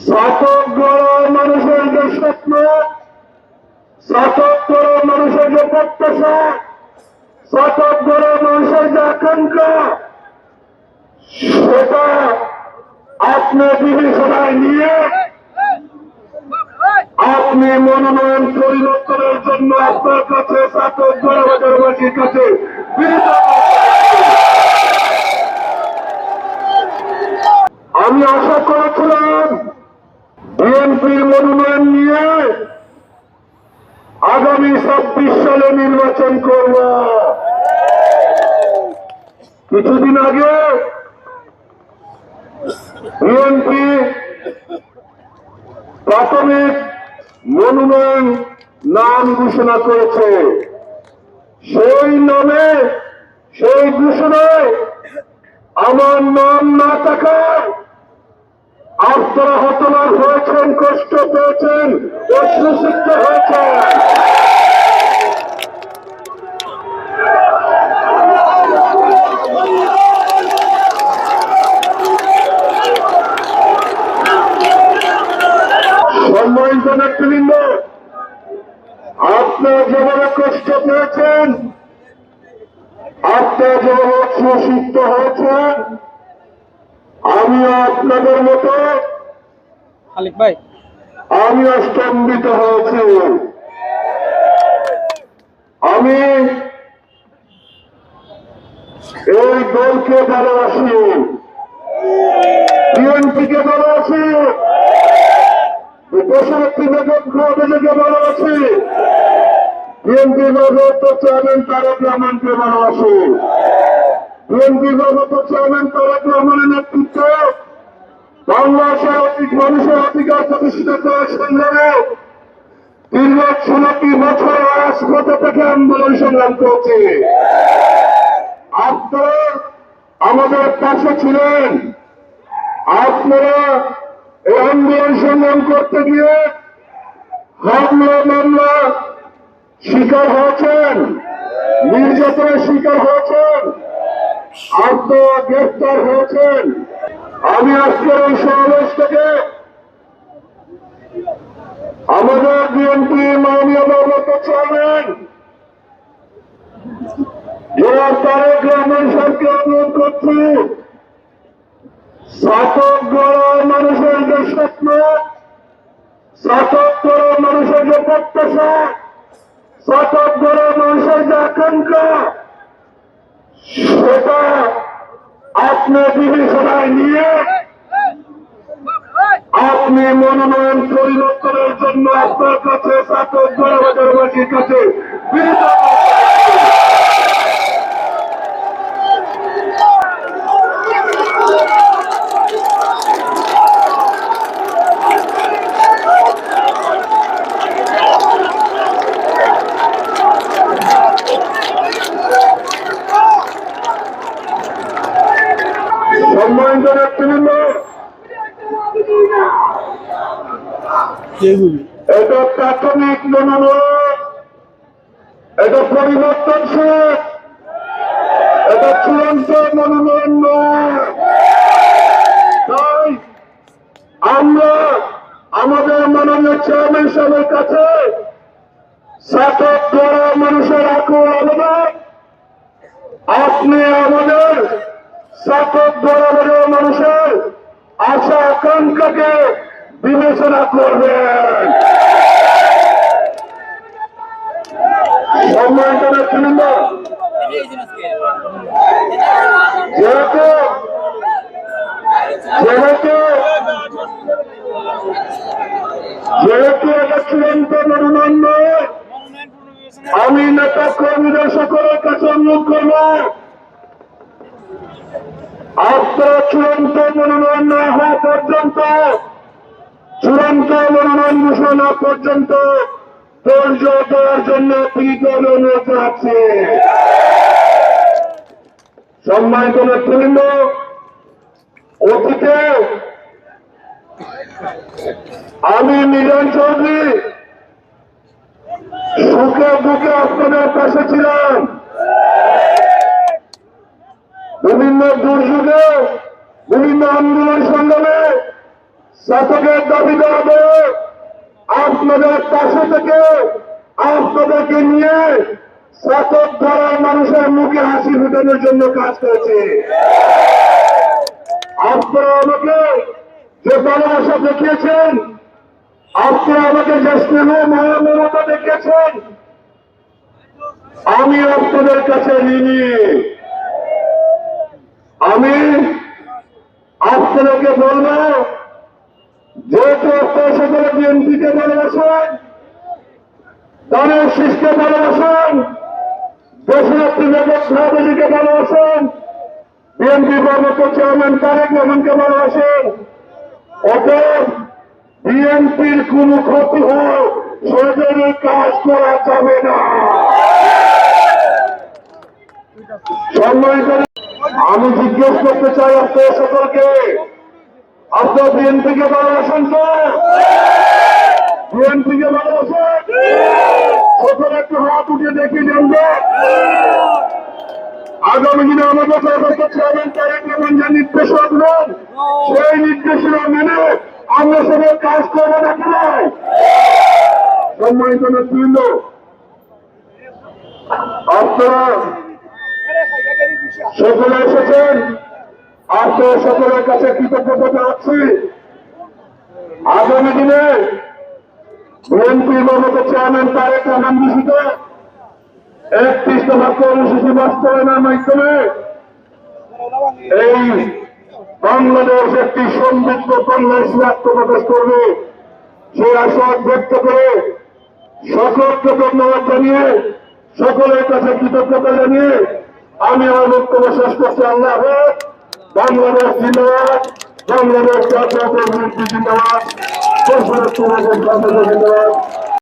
গড় মানুষের যে স্বপ্ন গড় মানুষের যে প্রত্যাশা গড় মানুষের যে আকাঙ্ক্ষা, সেটা আপনি বিবেচনায় নিয়ে আপনি মনোনয়ন পরিবর্তনের জন্য আপনার কাছে শতক গড় বাজারবাসীর কাছে আমি আশা করেছিলাম বিএনপির মনোনয়ন নিয়ে আগামী ছাব্বিশ সালে নির্বাচন করব। কিছুদিন আগে বিএনপি প্রাথমিক মনোনয়ন নাম ঘোষণা করেছে। সেই নামে, সেই ঘোষণায় আমার নাম না থাকায় আপনারা হতবাক হয়েছেন, কষ্ট পেয়েছেন অশ্রুসিক্ত হয়েছেন। সম্মানিত যেভাবে কষ্ট পেয়েছেন, আপনারা যেভাবে অশ্রুসিক্ত হয়েছেন আমিও আপনাদের মতো খালিক ভাই। আমি স্তম্ভিত হয়েছি। আমি এই দলকে ভালোবাসি। বিএনপিকে ভালোবাসি। দেশনেত্রী বেগম ভালোবাসি। বিএনপি গত চেয়ারম্যান তারেক রহমানকে ভালোবাসি। বিএনপি গত চেয়ারম্যান তারেক রহমানের নেতৃত্বে বাংলাদেশের অধিক মানুষের অধিকার প্রতিষ্ঠিত করার সংগ্রামে দীর্ঘ ষোলোটি বছর রাজপথ থেকে আন্দোলন সংগ্রাম করছে। আপনারা আমাদের পাশে ছিলেন। আপনারা এই আন্দোলন করতে গিয়ে হামলা, মামলা শিকার হয়েছেন। নির্যাতনের শিকার হয়েছেন। আপনারা গ্রেফতার হয়েছেন। আমি আজকের এই সমাবেশ থেকে আমাদের বিএনপি মাননীয় বর্গত চেয়ারম্যান জনাব তারেক রহমান সাহেবকে অনুরোধ করছি শাসক গড় মানুষের যে স্বপ্ন শাসক গড় মানুষের যে প্রত্যাশা শাসক গড় মানুষের যে আকাঙ্ক্ষা সেটা আপনি বিবেচনায় নিয়ে আপনি মনোনয়ন পরিবর্তনের জন্য আপনার কাছে শাসক গণবাজারবাসীর কাছে বিনীত সম্মানিত নেতৃবৃন্দ যেগুলি এটা প্রাথমিক মনোনয়ন। এটা পরিবর্তনশীল। এটা চূড়ান্ত মনোনয়ন নয়। আমরা আমাদের মাননীয় চেয়ারম্যান সাহেবের কাছে শাসক করা মানুষের আকুল আবেদন। আপনি আমাদের শাসক ধরনের মানুষের আশা আকাঙ্ক্ষাকে বিবেচনা করবেন। সম্মানিত নেতৃবৃন্দ যেহেতু যেহেতু যেহেতু এটা চূড়ান্ত মনোনয়ন নয়, আমি নেতা কর্মীদের সকলের কাছে অনুরোধ করব আপনারা চূড়ান্ত মনোনয়ন না হওয়া পর্যন্ত চূড়ান্ত মনোনয়ন ঘোষণা পর্যন্ত ধৈর্য দেওয়ার জন্য প্রীত অনুরোধ রাখছে সম্মানিত নেতৃবৃন্দ, অতীতে আমি মিলন চৌধুরী সুখে দুঃখে আপনাদের পাশে ছিলাম। বিভিন্ন দুর্যোগে, বিভিন্ন আন্দোলন সংগ্রামে শাসকের দাবি দাঁড়াবে আপনাদের পাশে থেকে আপনাদেরকে নিয়ে শাসক ধারার মানুষের মুখে হাসি ফুটানোর জন্য কাজ করেছে। আপনারা আমাকে যে ভালোবাসা দেখিয়েছেন, আপনারা আমাকে যে স্নেহ, মায়া, মমতা দেখিয়েছেন, আমি আপনাদের কাছে ঋণী। আমি আপনাদেরকে বলব যেহেতু বিএনপিকে ভালোবাসেন তাদের শিষকে ভালোবাসেন দেশনেত্রী ভালোবাসেন বিএনপি কর্মকর্তা চেয়ারম্যান তারেক রহমানকে ভালোবাসেন অতএব বিএনপির কোন ক্ষতি হয় সেজন্য কাজ করা যাবে না সম্মানিত আমি জিজ্ঞেস করতে চাই আপনাদের সকলকে আপনার বিএনপিকে ভালোবাসেন তো? বিএনপিকে ভালোবাসেন? সকলে একটু হাত উঠে দেখি জানবে আগামী দিনে আমাদের নির্দেশ রাখবেন, সেই নির্দেশনা মেনে আমরা সবাই কাজ করব নাকি নয় সম্মানিত নেতৃবৃন্দ, আপনারা সকলে এসেছেন? আপনার সকলের কাছে কৃতজ্ঞতা জানাচ্ছি। আগামী দিনে বিএনপি মমত চেয়ারম্যান তারেক রহমান বিষয়তে একত্রিশ দফা কর্মসূচি বাস্তবায়নের মাধ্যমে এই বাংলাদেশ একটি সমৃদ্ধ বাংলাদেশ আত্মপ্রকাশ করবে। সেই আশা ব্যক্ত করে সকলকে ধন্যবাদ জানিয়ে, সকলের কাছে কৃতজ্ঞতা জানিয়ে আমি আমার বক্তব্য শেষ করছি। আল্লাহ। বাংলাদেশ জিন্দাবাদ বাংলাদেশ জাতীয় কংগ্রেস জিন্দাবাদ দেশের জিন্দাবাদ